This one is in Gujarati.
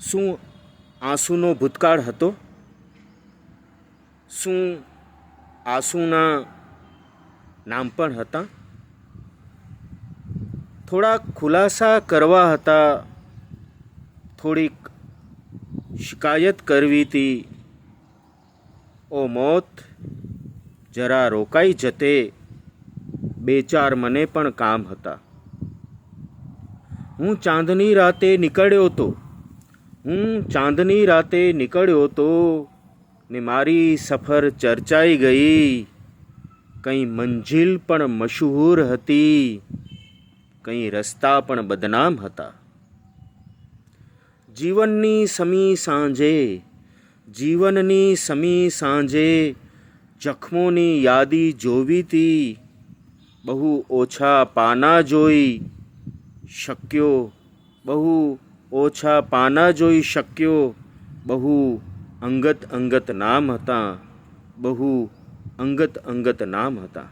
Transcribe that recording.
શું આંસુનો ભૂતકાળ હતો? શું આંસુના નામ પણ હતા? થોડાક ખુલાસા કરવા હતા. થોડીક શિકાયત કરવી હતી. ઓ મોત, જરા રોકાઈ જતે. બે ચાર મને પણ કામ હતા. હું ચાંદની રાતે નીકળ્યો તો હું ચાંદની રાતે નીકળ્યો તો ને મારી સફર ચર્ચાઈ ગઈ. કંઈ મંજિલ પણ મશહૂર હતી, કંઈ રસ્તા પણ બદનામ હતા. જીવનની સમી સાંજે, જીવનની સમી સાંજે જખમોની યાદી જોવી તી, બહુ ઓછા પાના જોઈ શક્યો બહુ ઓછા પાના જોઈ શક્યો. બહુ અંગત અંગત નામ હતા. બહુ અંગત અંગત નામ હતા.